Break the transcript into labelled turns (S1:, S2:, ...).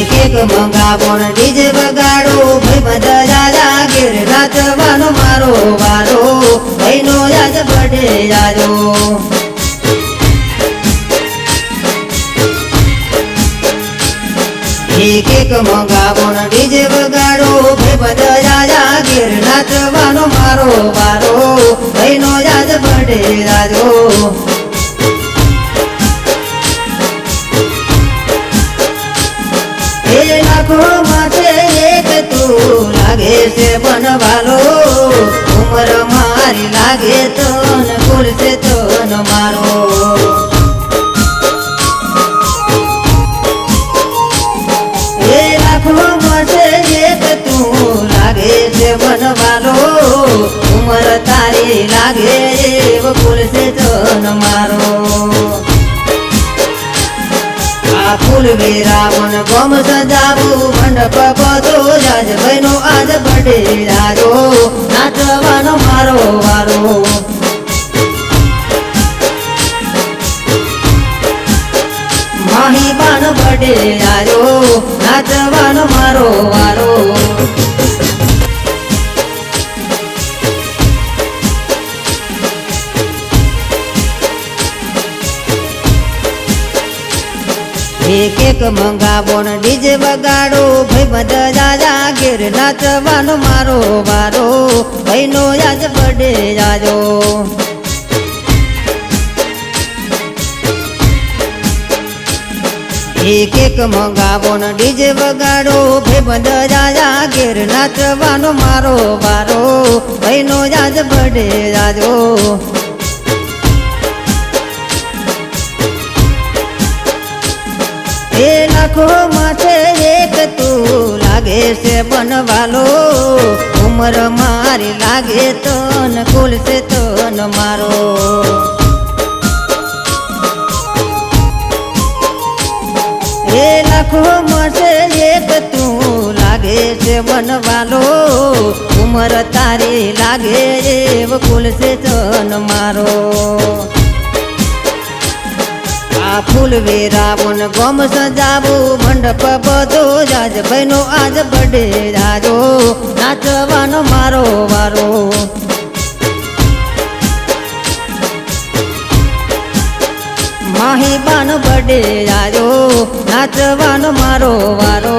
S1: એક મંગાવણ ડીજે વગાડો. ભાઈ બધા દાદા ઘેર નાચવાનો મારો વારો. ભાઈનો યાદ પડે જાજો. એક એક મંગાવણ ડીજે વગાડો. ભાઈ બધા દાદા ઘેર નાચવાનો મારો વારો. લાગે છે બનવાલો? ઉમર મારી લાગે તો ન ભૂલશે તો ન મારો. એ લાખો માથે એક તું લાગે છે બનવાલો? ઉમર તારી લાગે એવ ભૂલશે તો ન મારો. આ ફૂલ વેરાવણ ગમ સજાવું મંડપ બધો જાજ ભાઈનો આજ પટેલારો નાચવાનો મારો વારો. માહી પાન પટેલારો નાચવાનો મારો એક એક મંગાવણ ડીજે વગાડો. ભાઈ બધા દાદા ઘેર નાચવાનો મારો વારો. ભાઈનો યાદ પડે જાજો એક એક મંગાવણ ડીજે વગાડો. ભાઈ બધા દાદા ઘેર નાચવાનો મારો વારો. ભાઈનો યાદ પડે જાજો એ લાખો માથે એક તું લાગે છે બનવાલો. ઉમર મારી લાગે તન કુલ છે તન મારો. એ લાખો માથે એક તું લાગે છે બનવાલો. ઉમર તારી લાગે એવ કુલ છે તન મારો. આ ફૂલ વેરાવણ ગમ સજાવું, મંડપ બધો જાજ ભાઈનો આજ બડે રાજો. નાચવાનો મારો વારો. માહી બાનો બડે જાજો નાચવાનો મારો વારો.